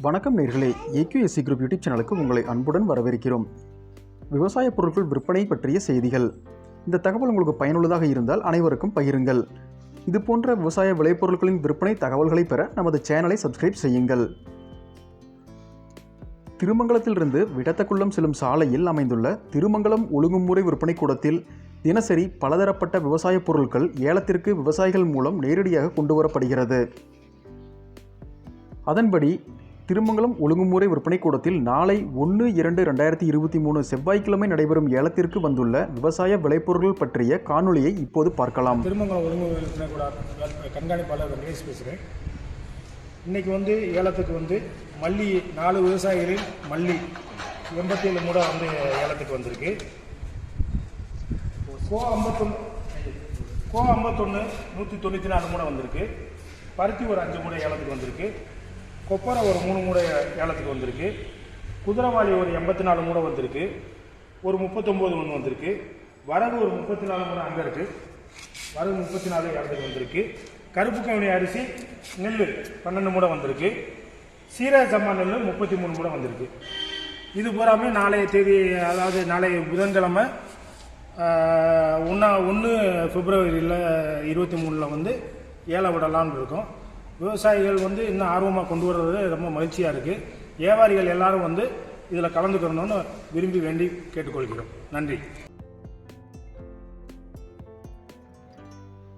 வணக்கம் நேர்களே. AQSC group YouTube சேனலுக்கு உங்களை அன்புடன் வரவேற்கிறோம். விவசாய பொருட்கள் விற்பனை பற்றிய செய்திகள். இந்த தகவல் உங்களுக்கு பயனுள்ளதாக இருந்தால் அனைவருக்கும் பகிருங்கள். இது போன்ற விவசாய விளைபொருட்களின் விற்பனை தகவல்களை பெற நமது சேனலை சப்ஸ்கிரைப் செய்யுங்கள். திருமங்கலத்திலிருந்து விடத்தக்குள்ளம் செல்லும் சாலையில் அமைந்துள்ள திருமங்கலம் ஒழுங்குமுறை விற்பனை கூடத்தில் தினசரி பலதரப்பட்ட விவசாய பொருட்கள் ஏலத்திற்கு விவசாயிகள் மூலம் நேரடியாக கொண்டு வரப்படுகிறது. அதன்படி திருமங்கலம் ஒழுங்குமுறை விற்பனை கூடத்தில் நாளை ஒன்று இரண்டு ரெண்டாயிரத்தி இருபத்தி மூணு செவ்வாய்க்கிழமை நடைபெறும் ஏலத்திற்கு வந்துள்ள விவசாய விளைபொருட்கள் பற்றிய காணொலியை இப்போது பார்க்கலாம். திருமங்கலம் ஒழுங்கு விற்பனை கூட கண்காணிப்பாளர் வெங்கடேஷ் பேசுகிறேன் இன்றைக்கி வந்து ஏலத்துக்கு வந்து மல்லி நாலு விவசாயிகளில் மல்லி எண்பத்தி ஏழு மூடை வந்து ஏலத்துக்கு வந்திருக்கு. கோ ஐம்பத்தொன்று கோ ஐம்பத்தொன்று நூற்றி தொண்ணூற்றி நாலு மூடை வந்திருக்கு. பருத்தி ஒரு அஞ்சு மூடை ஏலத்துக்கு வந்திருக்கு. கொப்பரை ஒரு மூணு மூடை ஏலத்துக்கு வந்திருக்கு. குதிரைவாளி ஒரு எண்பத்தி நாலு மூடை வந்திருக்கு. ஒரு முப்பத்தொம்போது ஒன்று வந்திருக்கு. வரகு ஒரு முப்பத்தி நாலு மூட அங்கே இருக்குது வரகு முப்பத்தி நாலு ஏலத்துக்கு வந்திருக்கு. கருப்பு கவனி அரிசி நெல் பன்னெண்டு மூடை வந்திருக்கு. சீரக சம்மா நெல் முப்பத்தி மூணு மூடை வந்திருக்கு. இது பூராமே நாளைய தேதி அதாவது நாளைய புதன்கிழமை ஒன்றா ஒன்று பிப்ரவரியில் இருபத்தி மூணில் வந்து ஏலம் விடலான்னு இருக்கோம். விவசாயிகள் வந்து இன்னும் ஆர்வமாக கொண்டு வர்றது ரொம்ப மகிழ்ச்சியாக இருக்குது வியாபாரிகள் எல்லாரும் வந்து இதில் கலந்துக்கணும்னு விரும்பி வேண்டி கேட்டுக்கொள்கிறோம். நன்றி.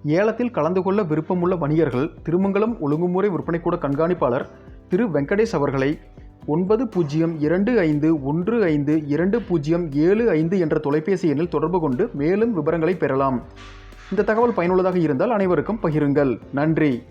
ஏலத்தில் கலந்து கொள்ள விருப்பமுள்ள வணிகர்கள் திருமங்கலம் ஒழுங்குமுறை விற்பனைக்கூட கண்காணிப்பாளர் திரு வெங்கடேஷ் அவர்களை ஒன்பது பூஜ்ஜியம் இரண்டு ஐந்து ஒன்று ஐந்து இரண்டு பூஜ்ஜியம் ஏழு ஐந்து என்ற தொலைபேசி எண்ணில் தொடர்பு கொண்டு மேலும் விவரங்களை பெறலாம். இந்த தகவல் பயனுள்ளதாக இருந்தால் அனைவருக்கும் பகிருங்கள். நன்றி.